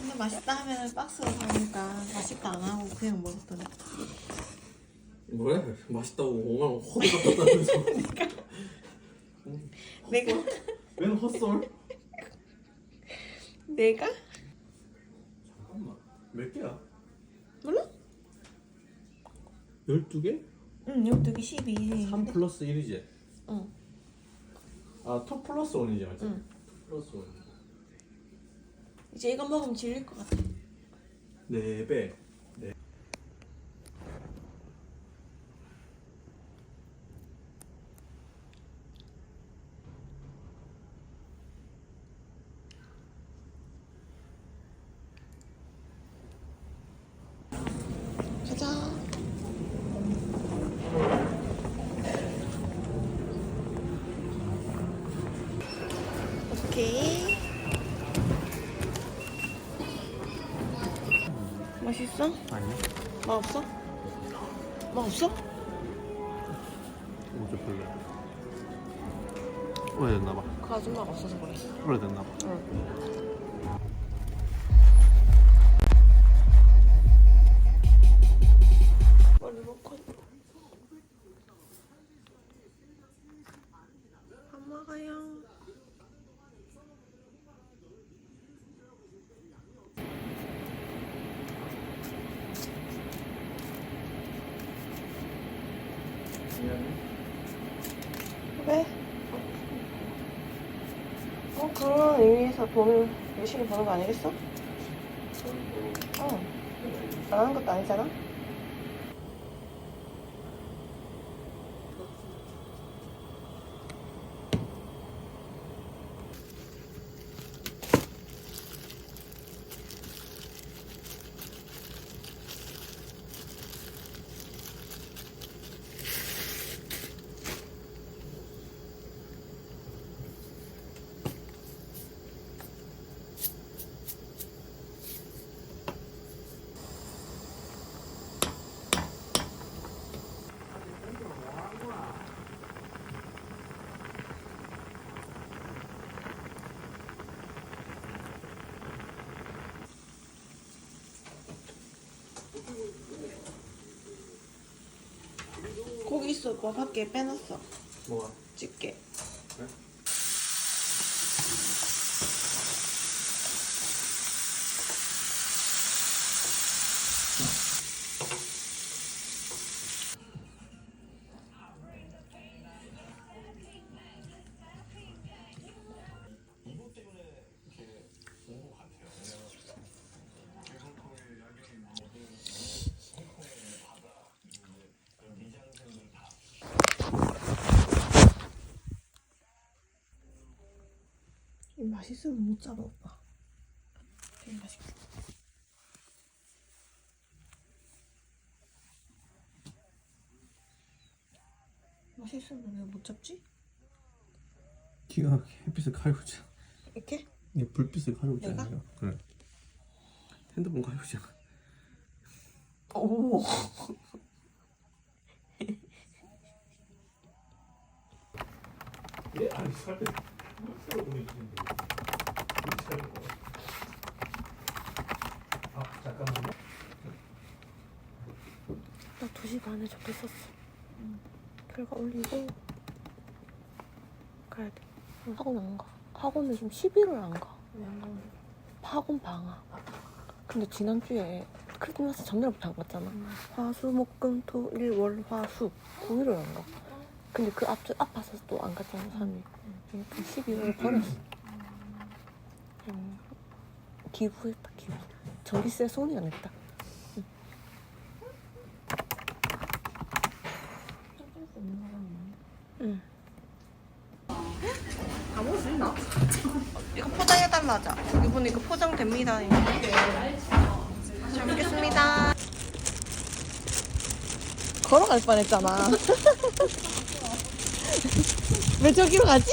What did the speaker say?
근데 맛있다 하면 박스로 사오니까 맛있다 안 하고 그냥 먹었더니 뭐래? 맛있다고 5만 원 허리 갖다면서 내가 웬 헛솔? 내가 잠깐만 몇 개야? 몰라? 12개? 응 12개 12 3 플러스 1이지? 응. 아2 플러스 1이지 맞지? 응. 2 플러스 1 이제 이거 먹으면 질릴 것 같아. 4배 가자 오케이 맛있어? 아니 맛 없어? 맛 없어? 어제 별로 오래됐나 봐 그 아줌마가 없어서 그래 오래됐나 봐 응. 왜? 어, 그런 의미에서 돈을 열심히 버는 거 아니겠어? 어. 안 하는 것도 아니잖아? 고기 있어, 오빠 밖에 빼놨어. 뭐가? 집게. 그래? 맛있으면 못 잡아, 오빠. 되게 맛있겠다. 맛있으면 왜 못 잡지? 기가 햇빛을 가리고 있잖아 이렇게? 이게 불빛을 가리고 내가? 그래 핸드폰 가리고 있잖아 오. 예? 아니 살때 새로 보내주신데 아 잠깐만요 나 2시 반에 접했었어. 결과 올리고 가야 돼. 학원 안 가. 학원을 지금 11월 안 가. 왜 안 가는데? 학원 방학. 근데 지난주에 크리스마스 전날부터 안 갔잖아. 화수, 목, 금, 토, 일, 월, 화, 수. 9일을 안 가. 근데 그 앞, 아파서 또 안 갔잖아, 3일. 그러니까 12월 버렸어. 음, 기부했다, 기부. 전기세 손이 안 했다. 응. 이거 포장해달라자. 이분 이거 포장됩니다. 잘 먹겠습니다. 걸어갈 뻔했잖아. 왜 저기로 가지?